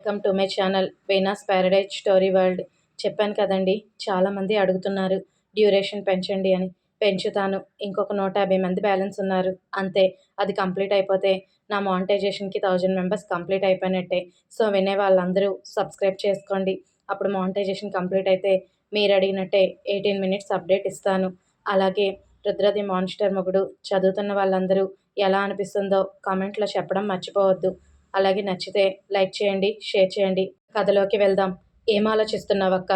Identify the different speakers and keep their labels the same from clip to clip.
Speaker 1: Welcome to my channel Veena's paradise story world. చెప్పాను కదండి చాలామంది అడుగుతున్నారు డ్యూరేషన్ పెంచండి అని. పెంచుతాను ఇంకొక నూట యాభై మంది బ్యాలెన్స్ ఉన్నారు. అంతే అది కంప్లీట్ అయిపోతే నా మానిటైజేషన్కి థౌజండ్ మెంబర్స్ కంప్లీట్ అయిపోయినట్టే. సో వినే వాళ్ళందరూ సబ్స్క్రైబ్ చేసుకోండి. అప్పుడు మానిటైజేషన్ కంప్లీట్ అయితే మీరు అడిగినట్టే ఎయిటీన్ మినిట్స్ అప్డేట్ ఇస్తాను. అలాగే రుద్రది మాన్స్టర్ మొగుడు చదువుతున్న వాళ్ళందరూ ఎలా అనిపిస్తుందో కామెంట్లో చెప్పడం మర్చిపోవద్దు. అలాగే నచ్చితే లైక్ చేయండి షేర్ చేయండి. కథలోకి వెళ్దాం. ఏం ఆలోచిస్తున్నావక్క?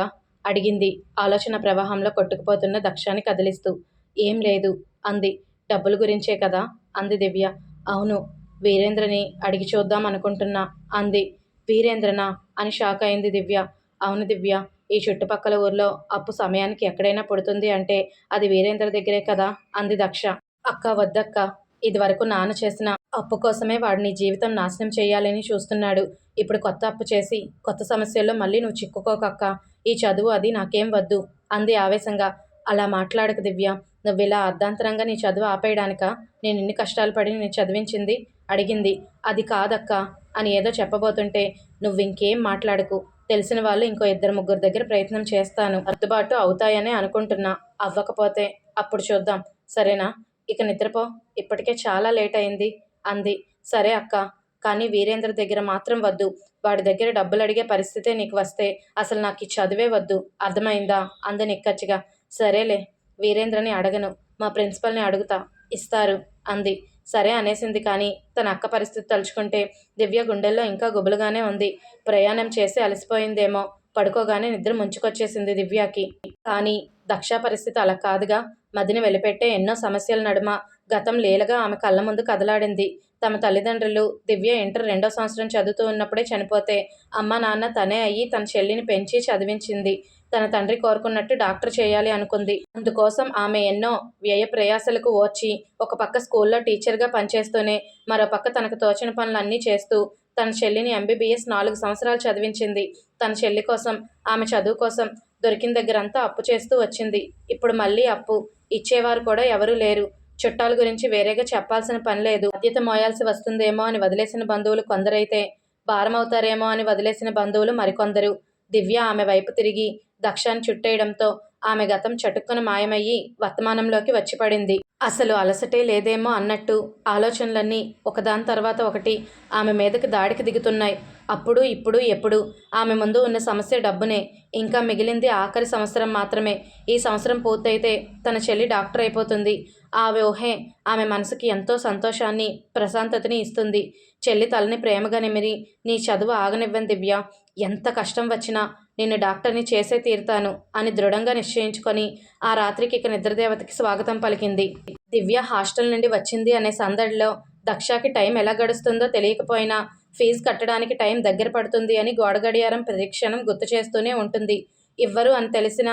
Speaker 1: అడిగింది. ఆలోచన ప్రవాహంలో కొట్టుకుపోతున్న దక్షాన్ని కదిలిస్తూ. ఏం లేదు అంది. డబ్బుల గురించే కదా? అంది దివ్య. అవును వీరేంద్రని అడిగి చూద్దాం అనుకుంటున్నా అంది. వీరేంద్రనా? అని షాక్ అయింది దివ్య. అవును దివ్య ఈ చుట్టుపక్కల ఊర్లో అప్పు సమయానికి ఎక్కడైనా పుడుతుంది అంటే అది వీరేంద్ర దగ్గరే కదా? అంది దక్ష. అక్క వద్దక్క. ఇదివరకు నాన్న చేసిన అప్పు కోసమే వాడిని జీవితం నాశనం చేయాలని చూస్తున్నాడు. ఇప్పుడు కొత్త అప్పు చేసి కొత్త సమస్యల్లో మళ్ళీ నువ్వు చిక్కుకోకక్క. ఈ చదువు అది నాకేం వద్దు అంది ఆవేశంగా. అలా మాట్లాడక దివ్య. నువ్వు ఇలా అర్ధాంతరంగా నీ చదువు ఆపేయడానిక? నేను ఎన్ని కష్టాలు పడి నేను చదివించింది? అడిగింది. అది కాదక్క అని ఏదో చెప్పబోతుంటే నువ్వు ఇంకేం మాట్లాడకు. తెలిసిన వాళ్ళు ఇంకో ఇద్దరు ముగ్గురు దగ్గర ప్రయత్నం చేస్తాను. అద్దుబాటు అవుతాయని అనుకుంటున్నా. అవ్వకపోతే అప్పుడు చూద్దాం. సరేనా? ఇక నిద్రపో. ఇప్పటికే చాలా లేట్ అయింది. అంది. సరే అక్క కానీ వీరేంద్ర దగ్గర మాత్రం వద్దు. వాడి దగ్గర డబ్బులు అడిగే పరిస్థితే నీకు వస్తే అసలు నాకు ఈ చదివే వద్దు. అర్థమైందా? అంది నిక్కచ్చిగా. సరేలే వీరేంద్రని అడగను. మా ప్రిన్సిపల్ని అడుగుతా. ఇస్తారు అంది. సరే అనేసింది కానీ తన అక్క పరిస్థితి తలుచుకుంటే దివ్య గుండెల్లో ఇంకా గుబులుగానే ఉంది. ప్రయాణం చేసి అలసిపోయిందేమో. పడుకోగానే నిద్ర ముంచుకొచ్చేసింది దివ్యకి. కానీ దక్ష పరిస్థితి అలా కాదుగా. మదిని వెలిపెట్టే ఎన్నో సమస్యల నడుమ గతం లీలగా ఆమె కళ్ళ ముందు కదలాడింది. తమ తల్లిదండ్రులు దివ్య ఇంటర్ రెండో సంవత్సరం చదువుతూ ఉన్నప్పుడే చనిపోతే అమ్మ నాన్న తనే అయ్యి తన చెల్లిని పెంచి చదివించింది. తన తండ్రి కోరుకున్నట్టు డాక్టర్ చేయాలి అనుకుంది. అందుకోసం ఆమె ఎన్నో వ్యయ ప్రయాసలకు ఓర్చి ఒక పక్క స్కూల్లో టీచర్గా పనిచేస్తూనే మరో పక్క తనకు తోచిన పనులన్నీ చేస్తూ తన చెల్లిని ఎంబీబీఎస్ నాలుగు సంవత్సరాలు చదివించింది. తన చెల్లి కోసం ఆమె చదువు కోసం దొరికిన దగ్గరంతా అప్పు చేస్తూ వచ్చింది. ఇప్పుడు మళ్ళీ అప్పు ఇచ్చేవారు కూడా ఎవరూ లేరు. చుట్టాల గురించి వేరేగా చెప్పాల్సిన పని లేదు. బాధ్యత మోయాల్సి వస్తుందేమో అని వదిలేసిన బంధువులు కొందరైతే భారమవుతారేమో అని వదిలేసిన బంధువులు మరికొందరు. దివ్య ఆమె వైపు తిరిగి దక్షాన్ని చుట్టేయడంతో ఆమె గతం చటుక్కున మాయమయ్యి వర్తమానంలోకి వచ్చి పడింది. అసలు అలసటే లేదేమో అన్నట్టు ఆలోచనలన్నీ ఒకదాని తర్వాత ఒకటి ఆమె మీదకి దాడికి దిగుతున్నాయి. అప్పుడు ఇప్పుడు ఎప్పుడు? ఆమె ముందు ఉన్న సమస్య డబ్బునే. ఇంకా మిగిలింది ఆఖరి సంవత్సరం మాత్రమే. ఈ సంవత్సరం పూర్తయితే తన చెల్లి డాక్టర్ అయిపోతుంది. ఆ ఊహే ఆమె మనసుకి ఎంతో సంతోషాన్ని ప్రశాంతతని ఇస్తుంది. చెల్లి తలని ప్రేమగా నిమిరి నీ చదువు ఆగనివ్వని దివ్య. ఎంత కష్టం వచ్చినా నిన్ను డాక్టర్ని చేసే తీరుతాను అని దృఢంగా నిశ్చయించుకొని ఆ రాత్రికి ఇక నిద్రదేవతకి స్వాగతం పలికింది. దివ్య హాస్టల్ నుండి వచ్చింది అనే సందడిలో దక్షకి టైం ఎలా గడుస్తుందో తెలియకపోయినా ఫీజు కట్టడానికి టైం దగ్గర పడుతుంది అని గోడ గడియారం ప్రతిక్షణం గుర్తు చేస్తూనే ఉంటుంది. ఇవ్వరు అని తెలిసిన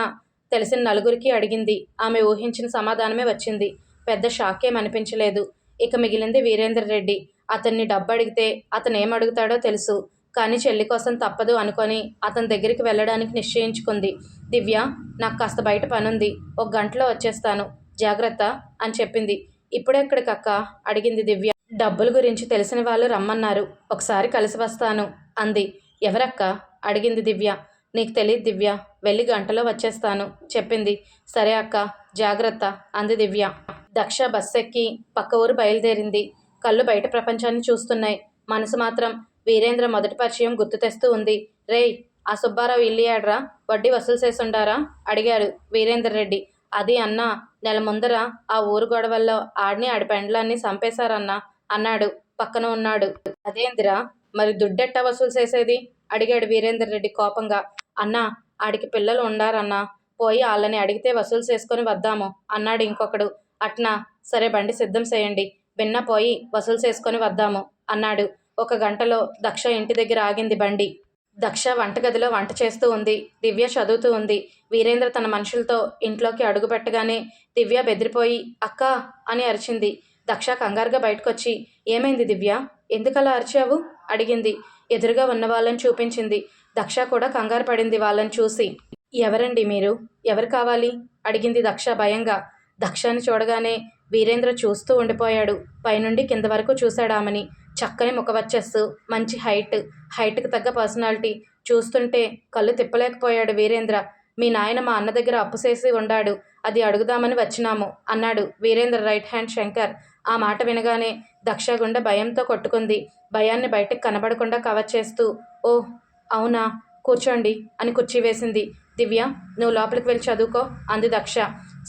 Speaker 1: తెలిసిన నలుగురికి అడిగింది. ఆమె ఊహించిన సమాధానమే వచ్చింది. పెద్ద షాకేం అనిపించలేదు. ఇక మిగిలింది వీరేంద్ర రెడ్డి. అతన్ని డబ్బు అడిగితే అతను ఏమడుగుతాడో అడుగుతాడో తెలుసు. కానీ చెల్లి కోసం తప్పదు అనుకొని అతని దగ్గరికి వెళ్ళడానికి నిశ్చయించుకుంది. దివ్య నాకు కాస్త బయట పనుంది. ఒక గంటలో వచ్చేస్తాను. జాగ్రత్త అని చెప్పింది. ఇప్పుడెక్కడికక్క అడిగింది దివ్య. డబ్బుల గురించి తెలిసిన వాళ్ళు రమ్మన్నారు. ఒకసారి కలిసి వస్తాను అంది. ఎవరక్క? అడిగింది దివ్య. నీకు తెలియదు దివ్య. వెళ్ళి గంటలో వచ్చేస్తాను చెప్పింది. సరే అక్క జాగ్రత్త అంది దివ్య. దక్ష బస్ ఎక్కి పక్క ఊరు బయలుదేరింది. కళ్ళు బయట ప్రపంచాన్ని చూస్తున్నాయి. మనసు మాత్రం వీరేంద్ర మొదటి పరిచయం గుర్తు తెస్తూ ఉంది. రేయ్ ఆ సుబ్బారావు ఇల్లియాడ్రా వడ్డీ వసూలు చేసుండారా అడిగాడు వీరేందర్ రెడ్డి. అది అన్నా నెల ముందర ఆ ఊరు గొడవల్లో ఆడిని ఆడి పెండ్లాన్ని చంపేశారన్నా అన్నాడు. పక్కన ఉన్నాడు. అదేందిరా మరి దుడ్డెట్ట వసూలు చేసేది? అడిగాడు వీరేందర్ రెడ్డి కోపంగా. అన్నా ఆడికి పిల్లలు ఉండారన్నా పోయి వాళ్ళని అడిగితే వసూలు చేసుకొని వద్దాము అన్నాడు ఇంకొకడు. అట్నా సరే బండి సిద్ధం చేయండి. విన్న పోయి వసూలు చేసుకొని వద్దాము అన్నాడు. ఒక గంటలో దక్ష ఇంటి దగ్గర ఆగింది బండి. దక్ష వంటగదిలో వంట చేస్తూ ఉంది. దివ్య చదువుతూ ఉంది. వీరేంద్ర తన మనుషులతో ఇంట్లోకి అడుగు పెట్టగానే దివ్య బెదిరిపోయి అక్క అని అరిచింది. దక్ష కంగారుగా బయటకొచ్చి ఏమైంది దివ్య? ఎందుకలా అరిచావు? అడిగింది. ఎదురుగా ఉన్న వాళ్ళని చూపించింది. దక్ష కూడా కంగారు పడింది వాళ్ళని చూసి. ఎవరండి మీరు? ఎవరు కావాలి? అడిగింది దక్ష భయంగా. దక్షని చూడగానే వీరేంద్ర చూస్తూ ఉండిపోయాడు. పైనుండి కింద వరకు చూశాడామని చక్కని ముఖవచ్చస్సు మంచి హైట్ హైట్కి తగ్గ పర్సనాలిటీ. చూస్తుంటే కళ్ళు తిప్పలేకపోయాడు వీరేంద్ర. మీ నాయన మా అన్న దగ్గర అప్పు చేసి ఉండాడు. అది అడుగుదామని వచ్చినాము అన్నాడు వీరేంద్ర రైట్ హ్యాండ్ శంకర్. ఆ మాట వినగానే దక్ష గుండె భయంతో కొట్టుకుంది. భయాన్ని బయటకు కనబడకుండా కవర్ చేస్తూ ఓ అవునా? కూర్చోండి అని కుర్చీ వేసింది. దివ్య నువ్వు లోపలికి వెళ్ళి చదువుకో అంది దక్ష.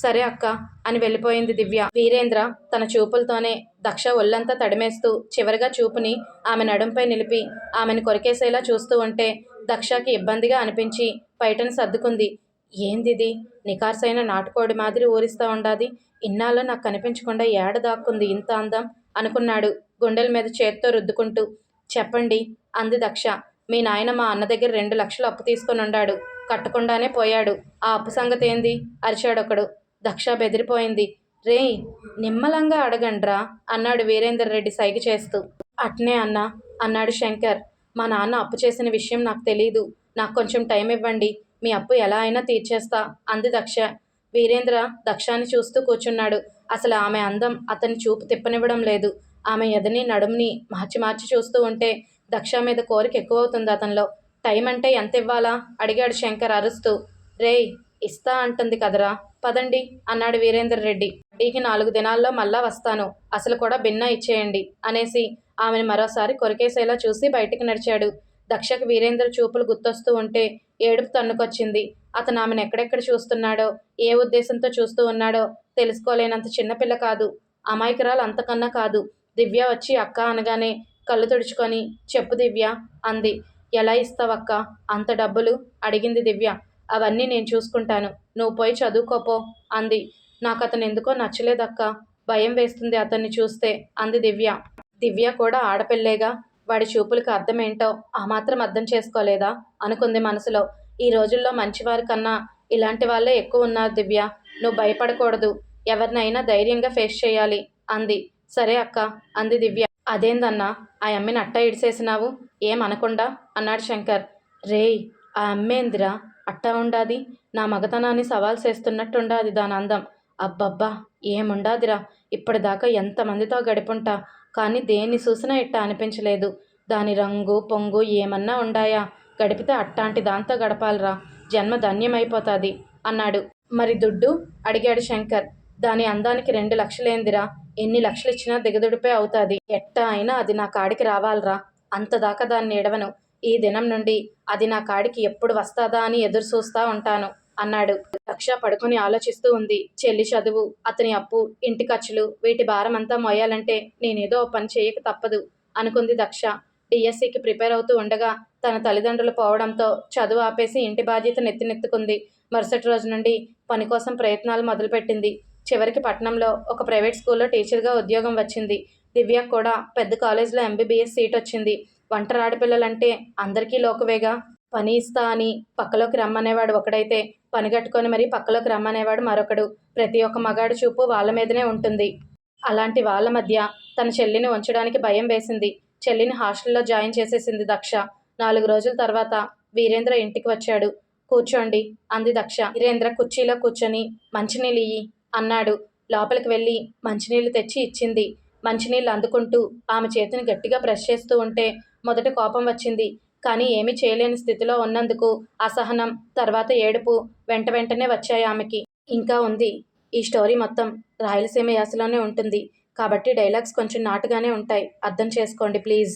Speaker 1: సరే అక్క అని వెళ్ళిపోయింది దివ్య. వీరేంద్ర తన చూపులతోనే దక్ష ఒళ్ళంతా తడిమేస్తూ చివరిగా చూపుని ఆమె నడుంపై నిలిపి ఆమెను కొరికేసేలా చూస్తూ ఉంటే దక్షకి ఇబ్బందిగా అనిపించి బయటను సర్దుకుంది. ఏందిది? నికార్సైన నాటుకోడి మాదిరి ఊరిస్తా ఉండాది. ఇన్నాళ్ళు నాకు కనిపించకుండా ఏడ దాక్కుంది ఇంత అందం? అనుకున్నాడు గుండెల మీద చేత్తో రుద్దుకుంటూ. చెప్పండి అంది దక్ష. మీ నాయన మా అన్న దగ్గర రెండు లక్షలు అప్పు తీసుకొని ఉండాడు కట్టకుండానే పోయాడు. ఆ అప్పు సంగతి ఏంది? అరిచాడొకడు. దక్ష బెదిరిపోయింది. రేయ్ నిమ్మలంగా అడగండ్రా? అన్నాడు వీరేందర్ రెడ్డి సైగ చేస్తూ. అట్నే అన్నా అన్నాడు శంకర్. మా నాన్న అప్పు చేసిన విషయం నాకు తెలీదు. నాకు కొంచెం టైం ఇవ్వండి మీ అప్పు ఎలా అయినా తీర్చేస్తా అంది దక్ష. వీరేంద్ర దక్షాన్ని చూస్తూ కూర్చున్నాడు. అసలు ఆమె అందం అతని చూపు తిప్పనివ్వడం లేదు. ఆమె ఎదని నడుముని మార్చి మార్చి చూస్తూ ఉంటే దక్ష మీద కోరిక ఎక్కువవుతుంది అతనిలో. టైం అంటే ఎంత ఇవ్వాలా? అడిగాడు శంకర్ అరుస్తూ. రేయ్ ఇస్తా అంటుంది కదరా. పదండి అన్నాడు వీరేందర్ రెడ్డి. వడ్డీకి నాలుగు దినాల్లో మళ్ళా వస్తాను. అసలు కూడా భిన్న ఇచ్చేయండి అనేసి ఆమెను మరోసారి కొరికేసేలా చూసి బయటికి నడిచాడు. దక్షకు వీరేంద్ర చూపులు గుర్తొస్తూ ఉంటే ఏడుపు తన్నుకొచ్చింది. అతను ఆమెను ఎక్కడెక్కడ చూస్తున్నాడో ఏ ఉద్దేశంతో చూస్తూ ఉన్నాడో తెలుసుకోలేనంత చిన్నపిల్ల కాదు. అమాయకురాలు అంతకన్నా కాదు. దివ్య వచ్చి అక్క అనగానే కళ్ళు తుడుచుకొని చెప్పు దివ్య అంది. ఎలా ఇస్తావక్క అంత డబ్బులు? అడిగింది దివ్య. అవన్నీ నేను చూసుకుంటాను. నువ్వు పోయి చదువుకోపో అంది. నాకు అతను ఎందుకో నచ్చలేదక్క భయం వేస్తుంది అతన్ని చూస్తే అంది దివ్య. దివ్య కూడా ఆడపిల్లేగా వాడి చూపులకు అర్థమేంటో ఆ మాత్రం అర్థం చేసుకోలేదా? అనుకుంది మనసులో. ఈ రోజుల్లో మంచివారి కన్నా ఇలాంటి వాళ్ళే ఎక్కువ ఉన్నారు దివ్య. నువ్వు భయపడకూడదు. ఎవరినైనా ధైర్యంగా ఫేస్ చేయాలి. అంది. సరే అక్క అంది దివ్య. అదేందన్నా? ఆ అమ్మిని అట్ట ఇడిసేసినావు? ఏమనకుండా? అన్నాడు శంకర్. రేయ్ ఆ అమ్మేందిరా అట్టా ఉండాది. నా మగతనాన్ని సవాల్ చేస్తున్నట్టుండాది దాని అందం అబ్బబ్బా ఏముండాదిరా? ఇప్పటిదాకా ఎంతమందితో గడిపుంటా? కానీ దేన్ని చూసినా ఇట్ట అనిపించలేదు. దాని రంగు పొంగు ఏమన్నా ఉండాయా? గడిపితే అట్టాంటి దాంతో గడపాలరా. జన్మ ధన్యమైపోతుంది అన్నాడు. మరి దుడ్డు? అడిగాడు శంకర్. దాని అందానికి రెండు లక్షలేందిరా? ఎన్ని లక్షలు ఇచ్చినా దిగదుడిపే అవుతుంది. ఎట్టా అయినా అది నా కాడికి రావాలరా. అంతదాకా దాన్ని ఎడవను ఈ దినం నుండి అది నా కాడికి ఎప్పుడు వస్తాదా అని ఎదురు చూస్తూ ఉంటాను. అన్నాడు. దక్ష పడుకొని ఆలోచిస్తూ ఉంది. చెల్లి చదువు అతని అప్పు ఇంటి ఖర్చులు వీటి భారం అంతా మోయాలంటే నేనేదో పని చేయక తప్పదు అనుకుంది దక్ష. డిఎస్సికి ప్రిపేర్ అవుతూ ఉండగా తన తల్లిదండ్రులు పోవడంతో చదువు ఆపేసి ఇంటి బాధ్యత నెత్తినెత్తుకుంది. మరుసటి రోజు నుండి పని కోసం ప్రయత్నాలు మొదలుపెట్టింది. చివరికి పట్నంలో ఒక ప్రైవేట్ స్కూల్లో టీచర్గా ఉద్యోగం వచ్చింది. దివ్య కూడా పెద్ద కాలేజీలో ఎంబీబీఎస్ సీట్ వచ్చింది. ఒంటరి ఆడపిల్లలంటే అందరికీ లోకువేగా. పని ఇస్తా అని పక్కలోకి రమ్మనేవాడు ఒకడైతే పని కట్టుకొని మరీ పక్కలోకి రమ్మనేవాడు మరొకడు. ప్రతి ఒక్క మగాడి చూపు వాళ్ళ మీదనే ఉంటుంది. అలాంటి వాళ్ళ మధ్య తన చెల్లిని ఉంచడానికి భయం వేసింది. చెల్లిని హాస్టల్లో జాయిన్ చేసేసింది దక్ష. నాలుగు రోజుల తర్వాత వీరేంద్ర ఇంటికి వచ్చాడు. కూర్చోండి అంది దక్ష. వీరేంద్ర కుర్చీలో కూర్చొని మంచినీళ్ళు ఇయ్యి అన్నాడు. లోపలికి వెళ్ళి మంచినీళ్ళు తెచ్చి ఇచ్చింది. మంచినీళ్ళు అందుకుంటూ ఆమె చేతిని గట్టిగా ప్రెస్ చేస్తూ ఉంటే మొదట కోపం వచ్చింది. కానీ ఏమీ చేయలేని స్థితిలో ఉన్నందుకు అసహనం తర్వాత ఏడుపు వెంట వెంటనే వచ్చాయి ఆమెకి. ఇంకా ఉంది. ఈ స్టోరీ మొత్తం రాయలసీమ యాసలోనే ఉంటుంది. కాబట్టి డైలాగ్స్ కొంచెం నాటుగానే ఉంటాయి. అర్థం చేసుకోండి ప్లీజ్.